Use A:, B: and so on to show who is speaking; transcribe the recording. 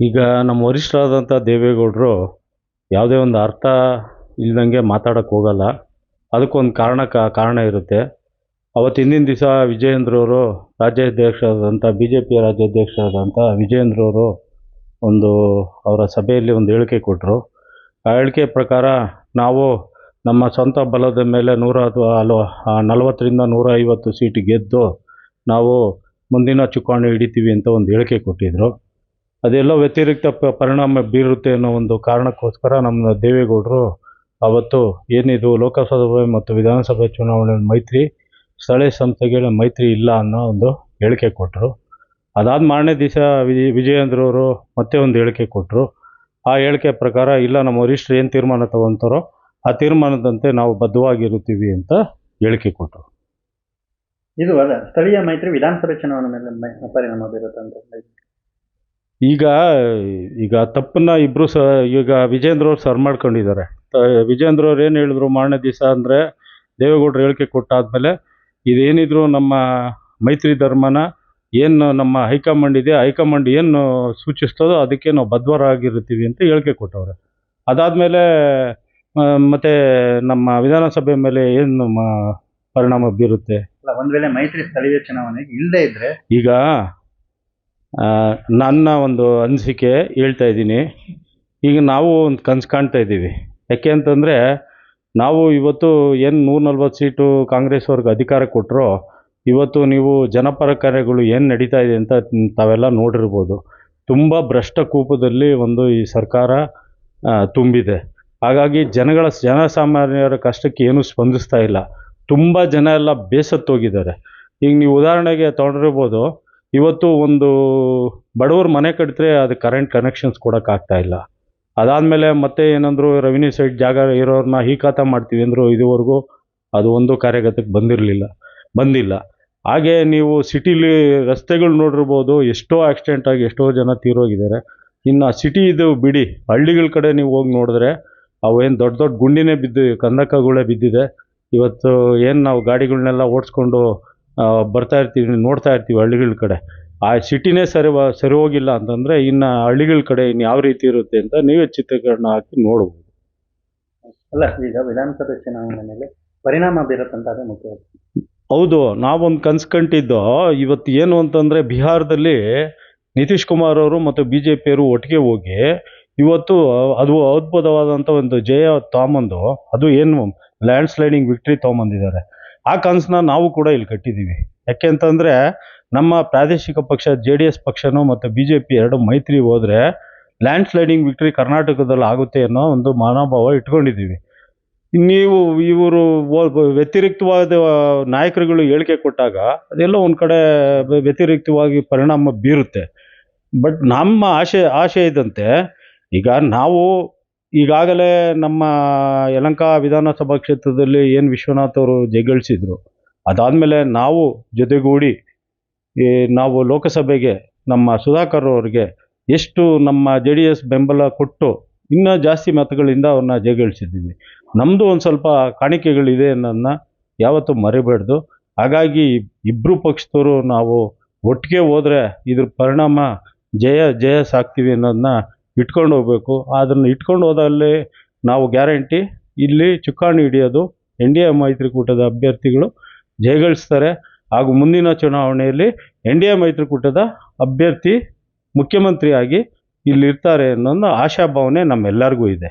A: ಈಗ ನಮ್ಮ ವರಿಷ್ಠರಾದಂಥ ದೇವೇಗೌಡರು ಯಾವುದೇ ಒಂದು ಅರ್ಥ ಇಲ್ದಂಗೆ ಮಾತಾಡೋಕ್ಕೆ ಹೋಗಲ್ಲ. ಅದಕ್ಕೊಂದು ಕಾರಣ ಕಾರಣ ಇರುತ್ತೆ. ಅವತ್ತು ಹಿಂದಿನ ದಿವಸ ವಿಜಯೇಂದ್ರವರು ರಾಜ್ಯಾಧ್ಯಕ್ಷರಾದಂಥ ಬಿ ಜೆ ಪಿ ರಾಜ್ಯಾಧ್ಯಕ್ಷರಾದಂಥ ವಿಜಯೇಂದ್ರವರು ಒಂದು ಅವರ ಸಭೆಯಲ್ಲಿ ಒಂದು ಹೇಳಿಕೆ ಕೊಟ್ಟರು. ಆ ಹೇಳಿಕೆ ಪ್ರಕಾರ ನಾವು ನಮ್ಮ ಸ್ವಂತ ಬಲದ ಮೇಲೆ ನೂರ ಅಥವಾ ಅಲ್ವ ನಲವತ್ತರಿಂದ ನೂರ ಐವತ್ತು ಸೀಟ್ ಗೆದ್ದು ನಾವು ಮುಂದಿನ ಚುಕ್ಕಾಣಿ ಹಿಡಿತೀವಿ ಅಂತ ಒಂದು ಹೇಳಿಕೆ ಕೊಟ್ಟಿದ್ದರು ಅದೆಲ್ಲೋ ವ್ಯತಿರಿಕ್ತ ಪರಿಣಾಮ ಬೀರುತ್ತೆ ಅನ್ನೋ ಒಂದು ಕಾರಣಕ್ಕೋಸ್ಕರ ನಮ್ಮ ದೇವೇಗೌಡರು ಅವತ್ತು ಏನಿದು ಲೋಕಸಭೆ ಮತ್ತು ವಿಧಾನಸಭೆ ಚುನಾವಣೆ ಮೈತ್ರಿ, ಸ್ಥಳೀಯ ಸಂಸ್ಥೆಗಳ ಮೈತ್ರಿ ಇಲ್ಲ ಅನ್ನೋ ಒಂದು ಹೇಳಿಕೆ ಕೊಟ್ಟರು. ಅದಾದ ಮಾರನೇ ದಿವಸ ವಿಜಯ್ ವಿಜಯೇಂದ್ರವರು ಮತ್ತೆ ಒಂದು ಹೇಳಿಕೆ ಕೊಟ್ಟರು. ಆ ಹೇಳಿಕೆ ಪ್ರಕಾರ ಇಲ್ಲ, ನಮ್ಮ ವರಿಷ್ಠರು ಏನು ತೀರ್ಮಾನ ತಗೊಂತಾರೋ ಆ ತೀರ್ಮಾನದಂತೆ ನಾವು ಬದ್ಧವಾಗಿರುತ್ತೀವಿ ಅಂತ ಹೇಳಿಕೆ ಕೊಟ್ಟರು.
B: ಇದು ಅದ ಸ್ಥಳೀಯ ಮೈತ್ರಿ ವಿಧಾನಸಭೆ ಚುನಾವಣೆ ಮೇಲೆ ಪರಿಣಾಮ ಬೀರುತ್ತೆ ಅಂತ
A: ಈಗ ಈಗ ತಪ್ಪನ್ನ ಇಬ್ರು ಸ ಈಗ ವಿಜೇಂದ್ರ ಅವ್ರು ಸರ್ ಮಾಡ್ಕೊಂಡಿದ್ದಾರೆ. ವಿಜೇಂದ್ರ ಅವ್ರು ಏನು ಹೇಳಿದ್ರು ಮಾರನೇ ದಿವಸ ಅಂದರೆ ದೇವೇಗೌಡರು ಹೇಳಿಕೆ ಕೊಟ್ಟಾದ್ಮೇಲೆ ಇದೇನಿದ್ರು ನಮ್ಮ ಮೈತ್ರಿ ಧರ್ಮನ ಏನು ನಮ್ಮ ಹೈಕಮಾಂಡ್ ಇದೆ ಹೈಕಮಾಂಡ್ ಏನು ಸೂಚಿಸ್ತದೋ ಅದಕ್ಕೆ ನಾವು ಬದ್ಧರಾಗಿರ್ತೀವಿ ಅಂತ ಹೇಳಿಕೆ ಕೊಟ್ಟವ್ರೆ. ಅದಾದಮೇಲೆ ಮತ್ತೆ ನಮ್ಮ ವಿಧಾನಸಭೆ ಮೇಲೆ ಏನು ಪರಿಣಾಮ ಬೀರುತ್ತೆ?
B: ಒಂದ್ ವೇಳೆ ಮೈತ್ರಿ ಸ್ಥಳೀಯ ಚುನಾವಣೆಗೆ ಇಲ್ಲದೆ ಇದ್ರೆ?
A: ಈಗ ನನ್ನ ಒಂದು ಅನಿಸಿಕೆ ಹೇಳ್ತಾ ಇದ್ದೀನಿ. ಈಗ ನಾವು ಒಂದು ಕನಸು ಕಾಣ್ತಾ ಇದ್ದೀವಿ. ಯಾಕೆ ಅಂತಂದರೆ, ನಾವು ಇವತ್ತು ಏನು ನೂರ ನಲ್ವತ್ತು ಸೀಟು ಕಾಂಗ್ರೆಸ್ ಅವ್ರಿಗೆ ಅಧಿಕಾರ ಕೊಟ್ಟರೋ ಇವತ್ತು ನೀವು ಜನಪರ ಕಾರ್ಯಗಳು ಏನು ನಡೀತಾ ಇದೆ ಅಂತ ತಾವೆಲ್ಲ ನೋಡಿರ್ಬೋದು. ತುಂಬ ಭ್ರಷ್ಟ ಕೂಪದಲ್ಲಿ ಒಂದು ಈ ಸರ್ಕಾರ ತುಂಬಿದೆ. ಹಾಗಾಗಿ ಜನಗಳ, ಜನಸಾಮಾನ್ಯರ ಕಷ್ಟಕ್ಕೆ ಏನೂ ಸ್ಪಂದಿಸ್ತಾ ಇಲ್ಲ. ತುಂಬ ಜನ ಎಲ್ಲ ಬೇಸತ್ತೋಗಿದ್ದಾರೆ. ಈಗ ನೀವು ಉದಾಹರಣೆಗೆ ತೊಗೊಂಡಿರ್ಬೋದು ಇವತ್ತು ಒಂದು ಬಡವರು ಮನೆ ಕಟ್ಟಿದ್ರೆ ಅದು ಕರೆಂಟ್ ಕನೆಕ್ಷನ್ಸ್ ಕೊಡೋಕ್ಕಾಗ್ತಾ ಇಲ್ಲ. ಅದಾದಮೇಲೆ ಮತ್ತೆ ಏನಂದ್ರು ರೆವಿನ್ಯೂ ಸೈಡ್ ಜಾಗ ಇರೋರನ್ನ ಖಾತಾ ಮಾಡ್ತೀವಿ ಅಂದರು ಇದುವರೆಗೂ ಅದು ಒಂದು ಕಾರ್ಯಗತಕ್ಕೆ ಬಂದಿರಲಿಲ್ಲ, ಬಂದಿಲ್ಲ. ಹಾಗೆ ನೀವು ಸಿಟಿಲಿ ರಸ್ತೆಗಳು ನೋಡಿರ್ಬೋದು, ಎಷ್ಟೋ ಆಕ್ಸಿಡೆಂಟ್ ಆಗಿ ಎಷ್ಟೋ ಜನ ತೀರೋಗಿದ್ದಾರೆ. ಇನ್ನು ಸಿಟಿ ಇದು ಬಿಡಿ, ಹಳ್ಳಿಗಳ ಕಡೆ ನೀವು ಹೋಗಿ ನೋಡಿದ್ರೆ ಅವೇನು ದೊಡ್ಡ ದೊಡ್ಡ ಗುಂಡಿನೇ ಬಿದ್ದು ಕಂದಕಗಳೇ ಬಿದ್ದಿದೆ. ಇವತ್ತು ಏನು ನಾವು ಗಾಡಿಗಳನ್ನೆಲ್ಲ ಓಡಿಸ್ಕೊಂಡು ಬರ್ತಾ ಇರ್ತೀವಿ ನೋಡ್ತಾ ಇರ್ತೀವಿ ಹಳ್ಳಿಗಳ ಕಡೆ. ಆ ಸಿಟಿನೇ ಸರಿ ಸರಿ ಹೋಗಿಲ್ಲ ಅಂತಂದರೆ ಇನ್ನು ಹಳ್ಳಿಗಳ ಕಡೆ ಇನ್ನು ಯಾವ ರೀತಿ ಇರುತ್ತೆ ಅಂತ ನೀವೇ ಚಿತ್ರೀಕರಣ ಹಾಕಿ ನೋಡ್ಬೋದು.
B: ಅಲ್ಲ ಈಗ ವಿಧಾನಸಭೆ ಚುನಾವಣೆ ಮೇಲೆ ಪರಿಣಾಮ ಬೀರುತ್ತಂತ ಅದೇ ಮುಖ್ಯ.
A: ಹೌದು ನಾವೊಂದು ಕನ್ಸ್ಕಂಟಿದ್ದು ಇವತ್ತು ಏನು ಅಂತಂದರೆ ಬಿಹಾರದಲ್ಲಿ ನಿತೀಶ್ ಕುಮಾರ್ ಅವರು ಮತ್ತು ಬಿ ಜೆ ಪಿಯವರು ಒಟ್ಟಿಗೆ ಹೋಗಿ ಇವತ್ತು ಅದು ಅದ್ಭುತವಾದಂಥ ಒಂದು ಜಯ ತೊಗೊಂಬಂದು ಅದು ಏನು ಲ್ಯಾಂಡ್ ಸ್ಲೈಡಿಂಗ್ ವಿಕ್ಟ್ರಿ ತೊಗೊಂಬಂದಿದ್ದಾರೆ ಆ ಕನಸನ್ನ ನಾವು ಕೂಡ ಇಲ್ಲಿ ಕಟ್ಟಿದ್ದೀವಿ. ಯಾಕೆ ಅಂತಂದರೆ ನಮ್ಮ ಪ್ರಾದೇಶಿಕ ಪಕ್ಷ, ಜೆ ಡಿ ಎಸ್ ಪಕ್ಷನೂ ಮತ್ತು ಬಿ ಜೆ ಪಿ ಎರಡು ಮೈತ್ರಿ ಹೋದರೆ ಲ್ಯಾಂಡ್ ಸ್ಲೈಡಿಂಗ್ ವಿಕ್ಟ್ರಿ ಕರ್ನಾಟಕದಲ್ಲಿ ಆಗುತ್ತೆ ಅನ್ನೋ ಒಂದು ಮನೋಭಾವ ಇಟ್ಕೊಂಡಿದ್ದೀವಿ. ನೀವು ಇವರು ವ್ಯತಿರಿಕ್ತವಾದ ನಾಯಕರುಗಳು ಹೇಳಿಕೆ ಕೊಟ್ಟಾಗ ಅದೆಲ್ಲ ಒಂದು ಕಡೆ ವ್ಯ- ವ್ಯತಿರಿಕ್ತವಾಗಿ ಪರಿಣಾಮ ಬೀರುತ್ತೆ. ಬಟ್ ನಮ್ಮ ಆಶೆ ಆಶೆ ಇದ್ದಂತೆ ಈಗ ನಾವು ಈಗಾಗಲೇ ನಮ್ಮ ಯಲಂಕ ವಿಧಾನಸಭಾ ಕ್ಷೇತ್ರದಲ್ಲಿ ಏನು ವಿಶ್ವನಾಥ್ ಅವರು ಜಯಗಳಿಸಿದ್ರು ಅದಾದಮೇಲೆ ನಾವು ಜೊತೆಗೂಡಿ ಈ ನಾವು ಲೋಕಸಭೆಗೆ ನಮ್ಮ ಸುಧಾಕರ್ ಅವರಿಗೆ ಎಷ್ಟು ನಮ್ಮ ಜೆ ಡಿ ಎಸ್ ಬೆಂಬಲ ಕೊಟ್ಟು ಇನ್ನೂ ಜಾಸ್ತಿ ಮತಗಳಿಂದ ಅವ್ರನ್ನ ಜಯಗಳಿಸಿದ್ದೀವಿ ನಮ್ಮದು ಒಂದು ಸ್ವಲ್ಪ ಕಾಣಿಕೆಗಳಿದೆ ಅನ್ನೋದನ್ನ ಯಾವತ್ತೂ ಮರಿಬಾರ್ದು ಹಾಗಾಗಿ ಇಬ್ಬರು ಪಕ್ಷದವರು ನಾವು ಒಟ್ಟಿಗೆ ಹೋದರೆ ಇದ್ರ ಪರಿಣಾಮ ಜಯ ಜಯ ಸಾಕ್ತೀವಿ ಅನ್ನೋದನ್ನ ಇಟ್ಕೊಂಡು ಹೋಗ್ಬೇಕು. ಅದನ್ನು ಇಟ್ಕೊಂಡು ಹೋದಲ್ಲಿ ನಾವು ಗ್ಯಾರಂಟಿ ಇಲ್ಲಿ ಚುಕ್ಕಾಣಿ ಹಿಡಿಯೋದು ಎನ್ ಡಿ ಎ ಮೈತ್ರಿಕೂಟದ ಅಭ್ಯರ್ಥಿಗಳು ಜಯಗಳಿಸ್ತಾರೆ. ಹಾಗೂ ಮುಂದಿನ ಚುನಾವಣೆಯಲ್ಲಿ ಎನ್ ಡಿ ಎ ಮೈತ್ರಿಕೂಟದ ಅಭ್ಯರ್ಥಿ ಮುಖ್ಯಮಂತ್ರಿಯಾಗಿ ಇಲ್ಲಿರ್ತಾರೆ ಅನ್ನೋ ಆಶಾಭಾವನೆ ನಮ್ಮೆಲ್ಲರಿಗೂ ಇದೆ.